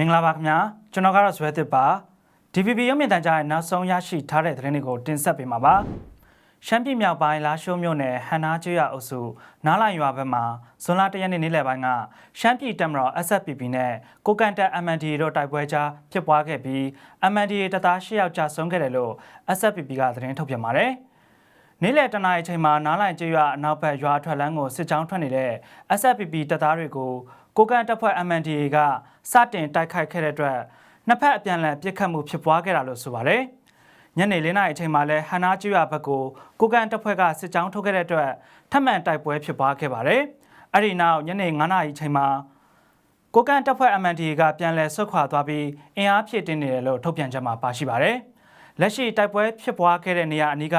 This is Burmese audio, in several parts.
မင်္ဂလာပါခင်ဗျာကျွန်တော်ကတော့ဇွဲသစ်ပါ DVB ရုပ်မြင်သံကြားရဲ့နောက်ဆုံးရရှိထားတဲ့သတင်းတွေကိုတင်ဆက်ပေးမှာပါရှမ်းပြည်မြောက်ပိုင်းလာရှိုးမြို့နယ်ဟန်နာကျွရအုပ်စုနားလိုင်ရွာဘက်မှာဇွန်လ၁ရက်နေ့နေ့လယ်ပိုင်းကရှမ်းပြည်တပ်မတော် SFPP နဲ့ကိုကန်တက် MNDA တို့တိုက်ပွဲကြားဖြစ်ပွားခဲ့ပြီး MNDA တပ်သား၈ယောက်ကြာဆုံးခဲ့တယ်လို့ SFPP ကသတင်းထုတ်ပြန်ပါတယ်နေ့လယ်တနာရီချိန်မှာနားလိုင်ကျွရအနောက်ဘက်ရွာထွက်လန်းကိုစစ်ကြောင်းထွက်နေတဲ့ SFPP တပ်သားတွေကို ကိုကန်တပ်ဖွဲ့ MNDA ကစတင်တိုက်ခိုက်ခဲ့တဲ့အတွက်နှစ်ဖက်အပြန်အလှန်ပစ်ခတ်မှုဖြစ်ပွားခဲ့တာလို့ဆိုပါတယ်။ညနေ၄နာရီအချိန်မှာလဲဟန်နာကျွရဘက်ကိုကိုကန်တပ်ဖွဲ့ကစစ်ကြောင်းထုတ်ခဲ့တဲ့အတွက်ထပ်မံတိုက်ပွဲဖြစ်ပွားခဲ့ပါတယ်။အဲ့ဒီနောက်ညနေ9နာရီအချိန်မှာကိုကန်တပ်ဖွဲ့ MNDA ကပြန်လည်ဆွတ်ခွာသွားပြီးအင်အားဖြည့်တင်းနေတယ်လို့ထုတ်ပြန်ချက်မှာပါရှိပါတယ်။လက်ရှိတိုက်ပွဲဖြစ်ပွားခဲ့တဲ့နေရာအနီးက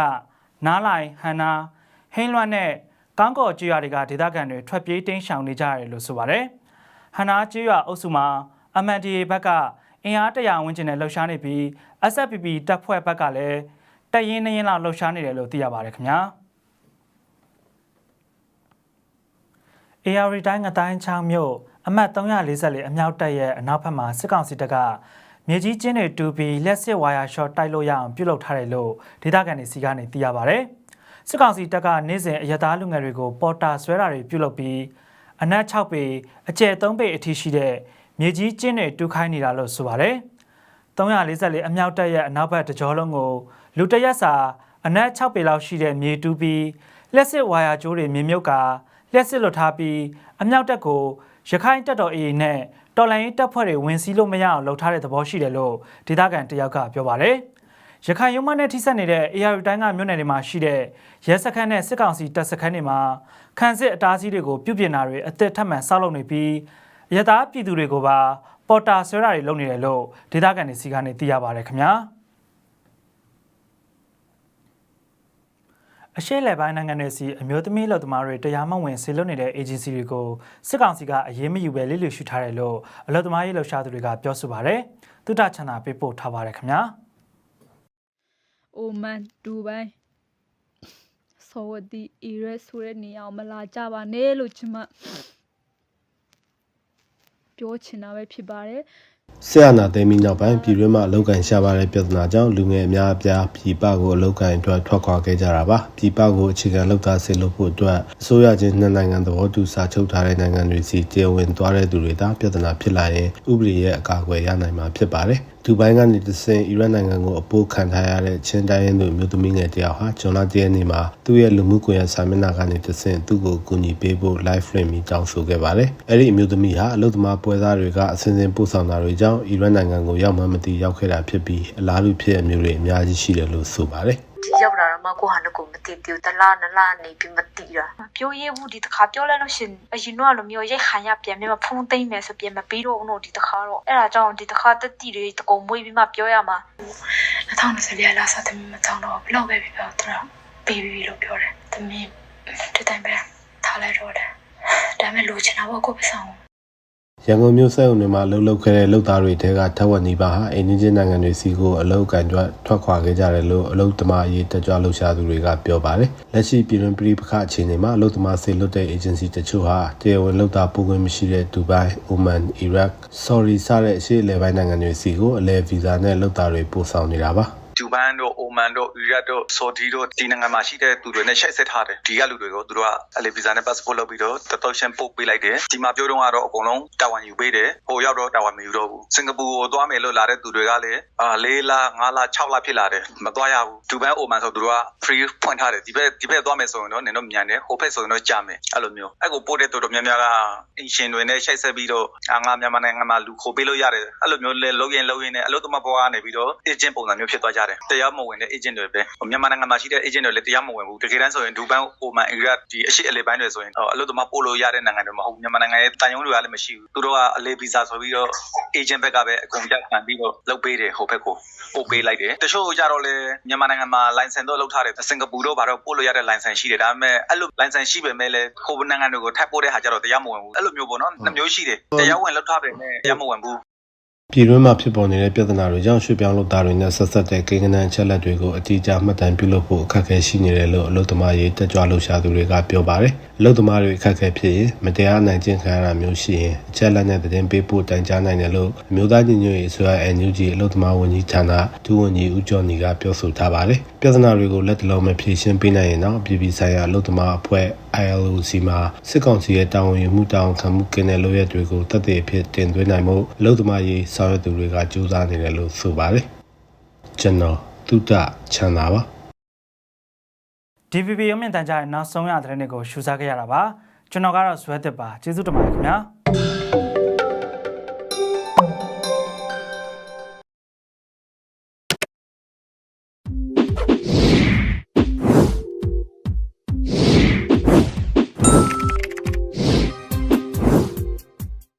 နားလိုင်ဟန်နာဟိန်းလွမ်းနဲ့ကောင်းကော်ကျွရတွေကဒေသခံတွေထွက်ပြေးတိမ်းရှောင်နေကြရတယ်လို့ဆိုပါတယ်။ ဟန်နာကျွရအုပ်စုမှာ MNDA ဘက်ကအင်အားတရာဝန်းကျင်နဲ့လှုပ်ရှားနေပြီး SFPP တပ်ဖွဲ့ဘက်ကလည်းတပ်ရင်းနှင်းလောက်လှုပ်ရှားနေတယ်လို့သိရပါတယ်ခင်ဗျာ။ AR တိုင်းငတိုင်းချောင်းမြို့အမှတ်344အမြောက်တပ်ရဲ့အနောက်ဘက်မှာစစ်ကောင်စီတပ်ကမြေကြီးကျင်းတွေတူပြီးလက်စစ်ဝါယာရှော့တိုက်လို့ရအောင်ပြုလုပ်ထားတယ်လို့ဒေသခံတွေစီကနေသိရပါဗျ။စစ်ကောင်စီတပ်ကနေ့စဉ်အရသားလူငယ်တွေကိုပေါ်တာဆွဲတာတွေပြုလုပ်ပြီး အနက်6ပေအကျယ်3ပေအထိရှိတဲ့မြေကြီးကျင်းတွေတူးခိုင်းနေတာလို့ဆိုပါတယ်။344အမြောက်တပ်ရဲ့အနောက်ဘက်တကြောလုံးကိုလူတရက်စာအနက်6ပေလောက်ရှိတဲ့မြေတူးပြီးလက်စစ်ဝါယာကျိုးတွေမြေမြုပ်ကာလျှက်စစ်လွတ်ထားပြီးအမြောက်တက်ကိုရခိုင်တပ်တော် AA နဲ့တော်လိုင်းရေးတပ်ဖွဲ့တွေဝင်စီးလို့မရအောင်လှုပ်ထားတဲ့သဘောရှိတယ်လို့ဒေသခံတယောက်ကပြောပါတယ်။ ရခိုင်ရုံးမနဲ့ထိစပ်နေတဲ့ AR တိုင်းကမြို့နယ်တွေမှာရှိတဲ့ရဲစခန်းနဲ့စစ်ကောင်စီတပ်စခန်းတွေမှာခန်းစစ်အတားအဆီးတွေကိုပြုပြင်တာတွေအသက်ထပ်မံဆောက်လုပ်နေပြီးရသားပြည်သူတွေကိုပါပေါ်တာဆွဲတာတွေလုပ်နေတယ်လို့ဒေသခံတွေစီကနေသိရပါတယ်ခင်ဗျာ။အရှေ့လယ်ပိုင်းနိုင်ငံတွေစီအမျိုးသမီးလူသမားတွေတရားမဝင်ဆေလွတ်နေတဲ့ agency တွေကိုစစ်ကောင်စီကအရေးမယူပဲလိလူရှုထားတယ်လို့အလုပ်သမားရေးလှုပ်ရှားသူတွေကပြောဆိုပါတယ်။တုဒ္ဒချန္တာပေးပို့ထားပါတယ်ခင်ဗျာ အိုမန်ဒူဘိုင်ဆောဝဒီအီရက်ဆိုတဲ့နေရာကိုမလာကြပါနဲ့လို့ကျွန်မပြောချင်တာပဲဖြစ်ပါတယ်ဆရာနာသိမ်းပြီးနောက်ပိုင်းပြည်တွင်းမှာအလောက်ကန်ရှာပါတဲ့ပြဿနာကြောင့်လူငယ်အများအပြားပြည်ပကိုအလောက်ကန်အတွက်ထွက်ခွာခဲ့ကြတာပါပြည်ပကိုအခြေခံလောက်သားဆေးလုပ်ဖို့အတွက်အစိုးရချင်းနှစ်နိုင်ငံသဘောတူစာချုပ်ထားတဲ့နိုင်ငံတွေစီကျေဝင်သွားတဲ့သူတွေဒါပြဿနာဖြစ်လာရင်ဥပဒေရဲ့အကာအကွယ်ရနိုင်မှာဖြစ်ပါတယ်ဒူဘိုင်းကနေတဆင်အီရတ်နိုင်ငံကိုအပိုးခံထားရတဲ့ချင်းတိုင်းရင်းသူမျိုးသမီးငယ်တယောက်ဟာဂျွန်လာတည့်နေ့မှာသူ့ရဲ့လူမှုကွန်ရက်စာမျက်နှာကနေတဆင်သူ့ကိုကူညီပေးဖို့ live stream ပြီးတောင်းဆိုခဲ့ပါတယ်။အဲ့ဒီအမျိုးသမီးဟာအလုပ်သမားပွဲစားတွေကအစဉ်စဉ်ပို့ဆောင်တာတွေကြောင့်အီရတ်နိုင်ငံကိုရောက်မှမသိရောက်ခဲ့တာဖြစ်ပြီးအလားတူဖြစ်အမျိုးတွေအများကြီးရှိတယ်လို့ဆိုပါတယ်။ဒီရောက်လာတော့ မှကိုဟာနဲ့ကိုမသိသေးဘူးတလားနလားနေပြီးမသိတာမပြောရဘူးဒီတစ်ခါပြောလိုက်လို့ရှင်အရင်တော့လိုမျိုးရိတ်ခါရပြန်ပြီးမှဖုံးသိမ့်မယ်ဆိုပြန်မပြီးတော့ဘူးလို့ဒီတစ်ခါတော့အဲ့ဒါကြောင့်ဒီတစ်ခါတက်တီတွေတကုံမွေးပြီးမှပြောရမှာ2020လာစားသမီးမတောင်းတော့ဘလောက်ပဲပြပြောသူတို့ပေးပြီးလို့ပြောတယ်သမီးဒီတိုင်းပဲထားလိုက်တော့တယ်ဒါပေမဲ့လိုချင်တာပေါ့ကိုပဆောင် ရန်ကုန်မြို့စက်ရုံတွေမှာလှုပ်လှုပ်ခဲ့တဲ့လုပ်သားတွေတဲကထက်ဝက်နီးပါးဟာအိန္ဒိယနိုင်ငံတွေစီကိုအလုပ်ကန်ကြွထွက်ခွာခဲ့ကြတယ်လို့အလုပ်သမားအရေးတက်ကြွလှုပ်ရှားသူတွေကပြောပါတယ်။လက်ရှိပြည်တွင်းပြည်ပခအခြေအနေမှာအလုပ်သမားစေလွတ်တဲ့ agency တချို့ဟာတရားဝင်လုပ်သားပို့ခွင့်မရှိတဲ့ဒူဘိုင်း၊အိုမန်၊အီရတ်၊ဆော်ရီစတဲ့အရှေ့အလယ်ပိုင်းနိုင်ငံတွေစီကိုအလဲဗီဇာနဲ့လုပ်သားတွေပို့ဆောင်နေတာပါ။ ဒူဘန်တို့အိုမန်တို့အီရတ်တို့ဆော်ဒီတို့ဒီနိုင်ငံမှာရှိတဲ့သူတွေနဲ့ရှိတ်ဆက်ထားတယ်ဒီကလူတွေကိုသူတို့ကအလီဗီဇာနဲ့ passport လုပ်ပြီးတော့တတော်ရှင်ပို့ပေးလိုက်တယ်ဒီမှာပြောတော့ကတော့အကုန်လုံးတာဝန်ယူပေးတယ်ဟိုရောက်တော့တာဝန်မယူတော့ဘူးစင်ကာပူကိုသွားမယ်လို့လာတဲ့သူတွေကလည်းအာ၄လ၅လ6လဖြစ်လာတယ်မသွားရဘူးဒူဘန်အိုမန်ဆိုသူတို့က free ဖွင့်ထားတယ်ဒီဘက်ဒီဘက်သွားမယ်ဆိုရင်တော့နင်တို့မြန်တယ်ဟိုဘက်ဆိုရင်တော့ကြာမယ်အဲ့လိုမျိုးအဲ့ကိုပို့တဲ့တော်တော်များများကအင်ရှင်တွေနဲ့ရှိတ်ဆက်ပြီးတော့အာငါမြန်မာနိုင်ငံမှာလူခိုးပေးလို့ရတယ်အဲ့လိုမျိုးလဲလုံးရင်လုံးရင်နဲ့အလို့တမဘွားကနေပြီးတော့ agent ပုံစံမျိုးဖြစ်သွားကြတယ်တရားမဝင်တဲ့ agent တွေပဲမြန်မာနိုင်ငံမှာရှိတဲ့ agent တွေလည်းတရားမဝင်ဘူးတကယ်တမ်းဆိုရင်ဒူဘန်အိုမန်အီရတ်ဒီအရှိအလေပိုင်းတွေဆိုရင်အလို့တမပို့လို့ရတဲ့နိုင်ငံတွေမဟုတ်ဘူးမြန်မာနိုင်ငံရဲ့တန်ယုံတွေကလည်းမရှိဘူးသူတို့ကအလေဗီဇာဆိုပြီးတော့ agent ဘက်ကပဲအကုန်ကြခံပြီးတော့လုပ်ပေးတယ်ဟိုဘက်ကိုပို့ပေးလိုက်တယ်တချို့ကြတော့လေမြန်မာနိုင်ငံမှာ license တော့လုပ်ထားတယ်စင်ကာပူတော့ဘာတော့ပို့လို့ရတဲ့ license ရှိတယ်ဒါပေမဲ့အဲ့လို license ရှိပေမဲ့လည်းဟိုနိုင်ငံတွေကိုထပ်ပို့တဲ့ဟာကြတော့တရားမဝင်ဘူးအဲ့လိုမျိုးပေါ့နော်နှစ်မျိုးရှိတယ်တရားဝင်လုပ်ထားပေမဲ့တရားမဝင်ဘူး ပြည်တွင်းမှာဖြစ်ပေါ်နေတဲ့ပြဿနာတွေကြောင့်ရွှေ့ပြောင်းလုပ်သားတွေနဲ့ဆက်ဆက်တဲ့ကိန်းဂဏန်းချက်လက်တွေကိုအတိအကျမှတ်တမ်းပြုလုပ်ဖို့အခက်အခဲရှိနေတယ်လို့အလုပ်သမားရေးတက်ကြွလှုပ်ရှားသူတွေကပြောပါတယ်။ အအလုပ်သမားတွေအခက်အခဲဖြစ်ရင်မတရားအနိုင်ကျင့်ခံရတာမျိုးရှိရင်အချက်လက်နဲ့သတင်းပေးဖို့တိုင်ကြားနိုင်တယ်လို့အမျိုးသားညီညွတ်ရေးအစိုးရ NUG အလုပ်သမားဝန်ကြီးဌာနဒုဝန်ကြီးဦးကျော်နီကပြောဆိုထားပါတယ်။ပြဿနာတွေကိုလက်တလုံးမဖြေရှင်းပေးနိုင်ရင်တော့ပြည်ပဆိုင်ရာအလုပ်သမားအဖွဲ့ ILOC မှာစစ်ကောင်စီရဲ့တာဝန်ယူမှုတာဝန်ခံမှုကင်းတဲ့လုပ်ရက်တွေကိုတတ်သိအဖြစ်တင်သွင်းနိုင်မှုအလုပ်သမားရေးဆောင်ရွက်သူတွေကကြိုးစားနေတယ်လို့ဆိုပါတယ်။ကျွန်တော်တုဒ္ဒချမ်းသာပါ DVB ရုံးမြင့်တန်ကြားရဲ့နောက်ဆုံးရသတင်းတွေကိုရှုစားခဲ့ရတာပါကျွန်တော်ကတော့ဇွဲတစ်ပါကျေးဇူးတင်ပါတယ်ခင်ဗျာ